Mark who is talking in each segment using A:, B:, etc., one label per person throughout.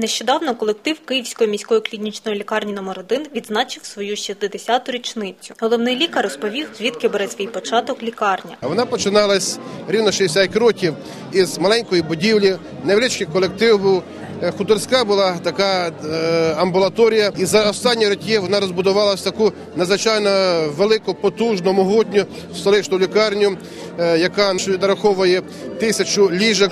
A: Нещодавно колектив Київської міської клінічної лікарні номер 1 відзначив свою 60-ту річницю. Головний лікар розповів, звідки бере свій початок лікарня.
B: Вона починалась рівно 60 років із маленької будівлі, невеличкий колектив був. Е, Хуторська була така е, амбулаторія, і за останні роки вона розбудувалася таку надзвичайно велику, потужну, могутню столичну лікарню, е, яка нараховує тисячу ліжок.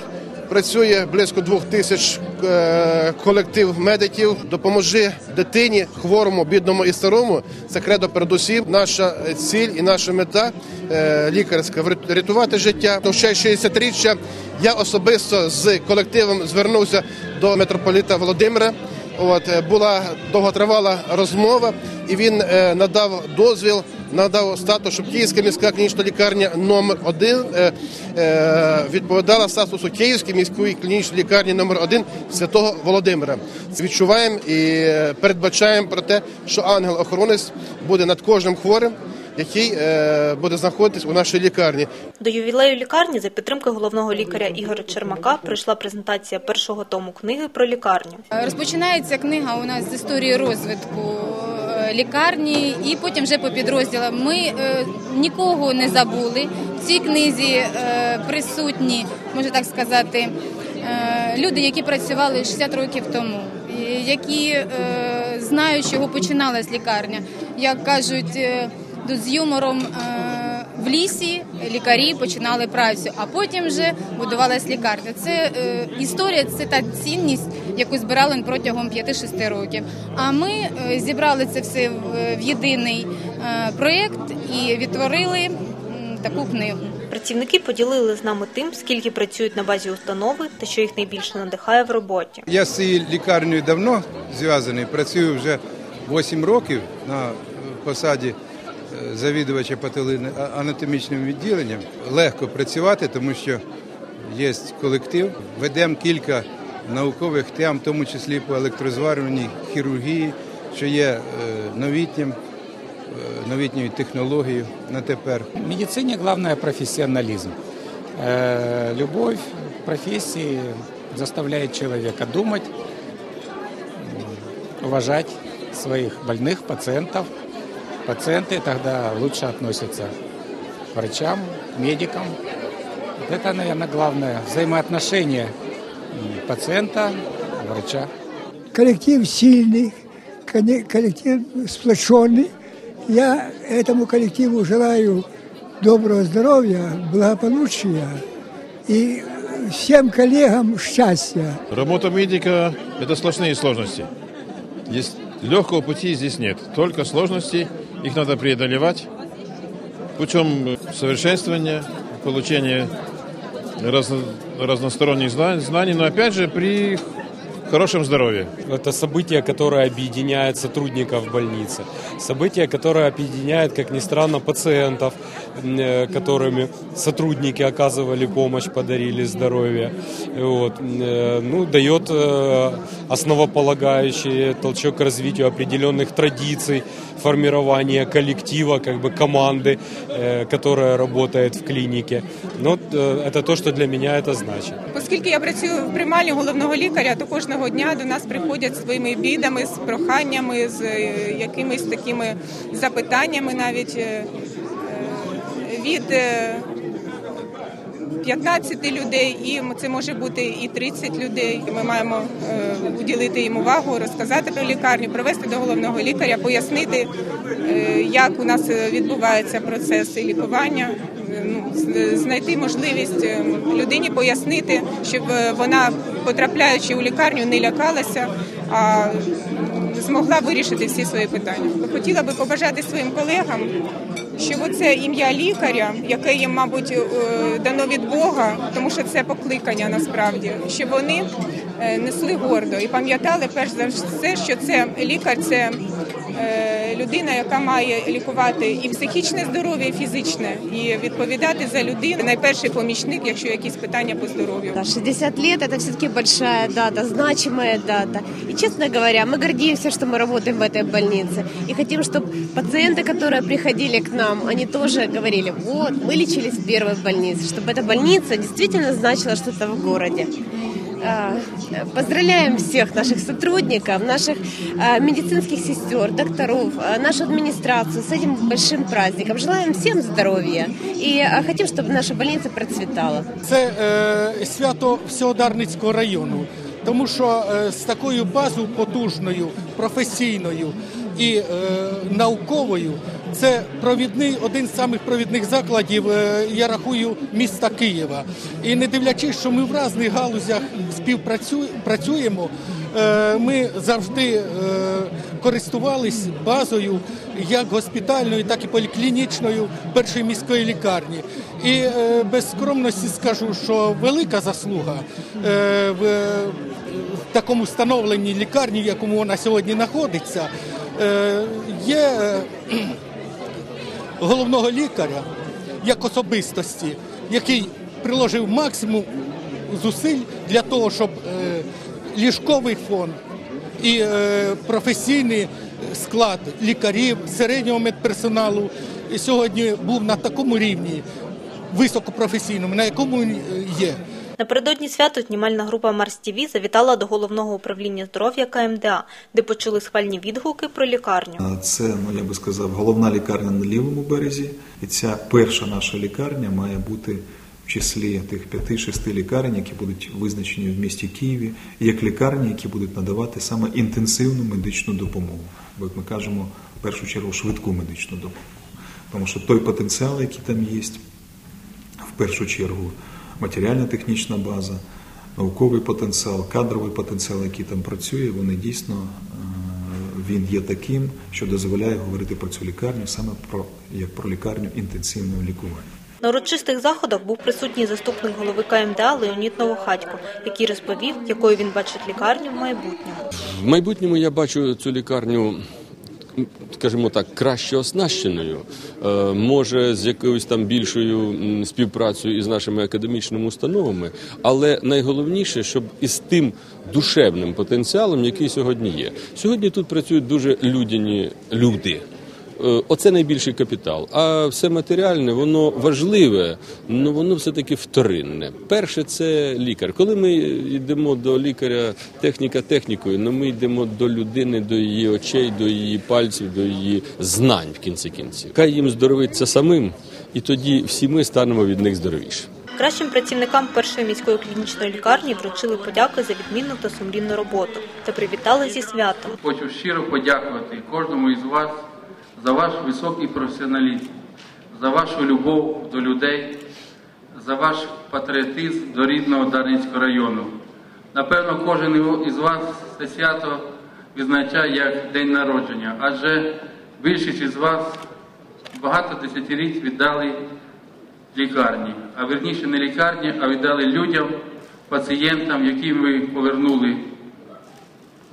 B: Працює близько двох тисяч е, колектив медиків. Допоможи дитині, хворому, бідному і старому. Це кредо передусім. Наша ціль і наша мета е, лікарська врятувати життя. То ще 60-річчя я особисто з колективом звернувся до митрополіта Володимира. От е, була довготривала розмова, і він надав дозвіл, надав статус, щоб Київська міська клінічна лікарня номер 1 е, е, відповідала статусу Київської міської клінічної лікарні номер 1 святого Володимира. Відчуваємо і е, передбачаємо про те, що ангел-охоронець буде над кожним хворим, який е, буде знаходитись у нашій лікарні.
A: До ювілею лікарні за підтримки головного лікаря Ігоря Чермака прийшла презентація першого тому книги про лікарню.
C: Розпочинається книга у нас з історії розвитку лікарні, і потім вже по підрозділам. Ми е, нікого не забули. В цій книзі е, присутні, можна так сказати, е, люди, які працювали 60 років тому, які знають, з чого починалась лікарня. Як кажуть, тут з юмором. В лісі лікарі починали працю, а потім вже будувалась лікарня. Це е, історія, це та цінність, яку збирали протягом 5-6 років. А ми е, зібрали це все в, в єдиний е, проєкт і відтворили м, таку книгу.
A: Працівники поділили з нами тим, скільки працюють на базі установи та що їх найбільше надихає в роботі.
D: Я з цією лікарнею давно зв'язаний, працюю вже 8 років на посаді е, завідувача патологоанатомічним відділенням. Легко працювати, тому що є колектив. Ведемо кілька наукових тем, в тому числі по електрозварюваній хірургії, що є е, новітнім, е, новітньою технологією на тепер.
E: В медицине главное профессионализм. Э, Любовь к профессии заставляет человека думать, м, уважать своих больных, пациентов. Пациенты тогда лучше относятся к врачам, к медикам. Вот Это, наверное, главное взаимоотношение пациента, врача.
F: коллектив сильный, коллектив сплоченный. Я этому коллективу желаю доброго здоровья, благополучия и всем коллегам счастья.
G: Работа медика – это сплошные сложности. Здесь легкого пути здесь нет. Только сложности, их надо преодолевать путем совершенствования, получения разно- разносторонних зна- знаний, но опять же при хорошем здоровье.
H: Это событие, которое объединяет сотрудников больницы. Событие, которое объединяет, как ни странно, пациентов, э, которыми сотрудники оказывали помощь, подарили здоровье. Вот. Э, Ну, дает э, основополагающий толчок к развитию определенных традиций, формирования коллектива, как бы команды, э, которая работает в клинике. Ну, вот, э, это то, что для меня это значит.
I: Оскільки я працюю в приймальні головного лікаря, то кожного дня до нас приходять з своїми бідами, з проханнями, з е, якимись такими запитаннями навіть е, е, від е, 15 людей, і це може бути і 30 людей. Ми маємо е, уділити їм увагу, розказати про лікарню, провести до головного лікаря, пояснити, е, як у нас е, відбувається процес лікування. Ну, знайти можливість людині пояснити, щоб вона, потрапляючи у лікарню, не лякалася, а змогла вирішити всі свої питання. Хотіла би побажати своїм колегам, щоб це ім'я лікаря, яке їм, мабуть, е, дано від Бога, тому що це покликання насправді, що вони е, несли гордо і пам'ятали перш за все, що це лікар, це людина, яка має лікувати і психічне здоров'я, і фізичне, і відповідати за людину. Найперший помічник, якщо якісь питання по здоров'ю.
J: Да, 60 лет это все-таки большая дата, значимая дата. И, честно говоря, мы гордимся, что мы работаем в этой больнице. И хотим, чтобы пациенты, которые приходили к нам, они тоже говорили, вот, мы лечились в первой больнице, чтобы эта больница действительно значила что-то в городе. Поздравляем всех наших сотрудников, наших медицинских сестер, докторов, нашу администрацию с этим большим праздником. Желаем всем здоровья и хотим, чтобы наша больница процветала.
K: Це е, свято Всеодарницького району, тому що е, з такою базою потужною, професійною і е, науковою це провідний один з самих провідних закладів, е, я рахую, міста Києва. І не дивлячись, що ми в різних галузях співпрацюємо, е, ми завжди е, користувались базою як госпітальною, так і поліклінічною першої міської лікарні. І без скромності скажу, що велика заслуга в такому встановленні лікарні, в якому вона сьогодні знаходиться, є головного лікаря як особистості, який приложив максимум зусиль для того, щоб е, ліжковий фонд і е, професійний склад лікарів, середнього медперсоналу сьогодні був на такому рівні високопрофесійному, на якому е, є.
A: Напередодні свято знімальна група Марс ТІВІ завітала до головного управління здоров'я КМДА, де почули схвальні відгуки про лікарню.
L: Це, ну я би сказав, головна лікарня на лівому березі, і ця перша наша лікарня має бути в числі тих п'яти-шести лікарень, які будуть визначені в місті Києві, як лікарні, які будуть надавати саме інтенсивну медичну допомогу. Бо як ми кажемо, в першу чергу швидку медичну допомогу. Тому що той потенціал, який там є, в першу чергу матеріально-технічна база, науковий потенціал, кадровий потенціал, який там працює, вони дійсно він є таким, що дозволяє говорити про цю лікарню саме про як про лікарню інтенсивного лікування.
A: На урочистих заходах був присутній заступник голови КМДА Леонід Новохатько, який розповів, якою він бачить лікарню в майбутньому.
M: В майбутньому я бачу цю лікарню. Скажімо так, краще оснащеною, може з якоюсь там більшою співпрацею із нашими академічними установами, але найголовніше, щоб із тим душевним потенціалом, який сьогодні є. Сьогодні тут працюють дуже людяні люди. Оце найбільший капітал. А все матеріальне, воно важливе, але воно все-таки вторинне. Перше це лікар. Коли ми йдемо до лікаря, техніка технікою, але ми йдемо до людини, до її очей, до її пальців, до її знань в кінці кінців. Хай їм здоровиться самим, і тоді всі ми станемо від них здоровіше.
A: Кращим працівникам першої міської клінічної лікарні вручили подяки за відмінну та сумлінну роботу та привітали зі святом.
N: Хочу щиро подякувати кожному із вас за ваш високий професіоналізм, за вашу любов до людей, за ваш патріотизм до рідного Дарницького району. Напевно, кожен із вас це свято відзначає як день народження, адже більшість із вас багато десятиліть віддали лікарні, а верніше не лікарні, а віддали людям, пацієнтам, яким ви повернули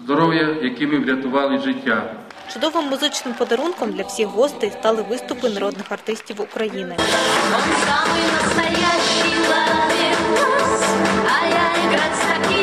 N: здоров'я, яким ви врятували життя.
A: Чудовим музичним подарунком для всіх гостей стали виступи народних артистів України.
O: бабе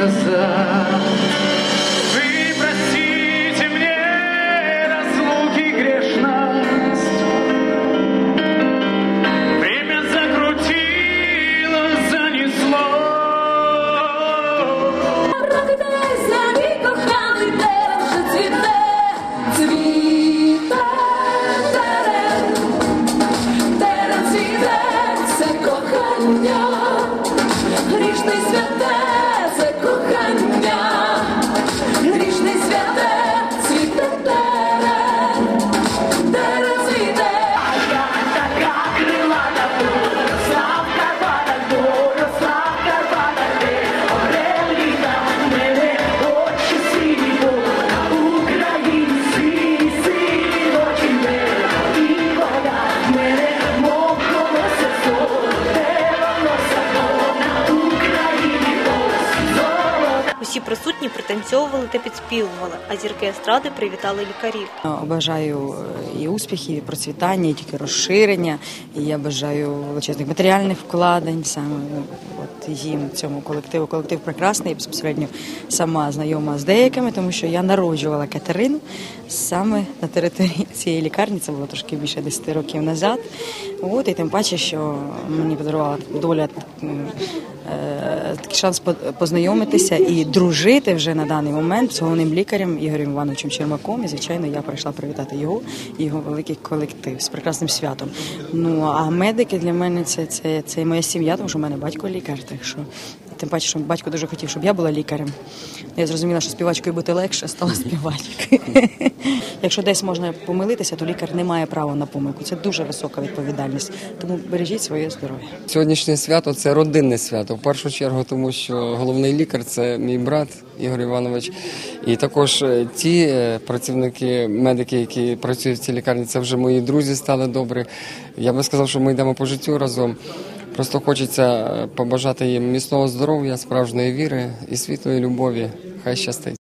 O: не рассказать.
A: Підтанцьовували та підспівували, а зірки естради привітали лікарів.
P: Бажаю е, і успіхів, і процвітання, і тільки розширення. І я бажаю величезних матеріальних вкладень саме от їм цьому колективу. Колектив прекрасний, я безпосередньо сама знайома з деякими, тому що я народжувала Катерину саме на території цієї лікарні. Це було трошки більше 10 років назад. От і тим паче, що мені подарувала доля е, такий шанс познайомитися і дружити вже на даний момент з головним лікарем Ігорем Івановичем Чермаком. І звичайно, я прийшла привітати його і його великий колектив з прекрасним святом. Ну а медики для мене це, це, це моя сім'я, тому що в мене батько лікар. Так що тим паче, що батько дуже хотів, щоб я була лікарем. Я зрозуміла, що співачкою бути легше, стала співачкою. Якщо десь можна помилитися, то лікар не має права на помилку. Це дуже висока відповідальність. Тому бережіть своє здоров'я.
Q: Сьогоднішнє свято це родинне свято. В першу чергу, тому що головний лікар це мій брат Ігор Іванович. І також е, ті е, працівники, медики, які працюють в цій лікарні, це вже мої друзі стали добрі. Я би сказав, що ми йдемо по життю разом. Просто хочеться е, побажати їм міцного здоров'я, справжньої віри і світлої любові. Хай щастить.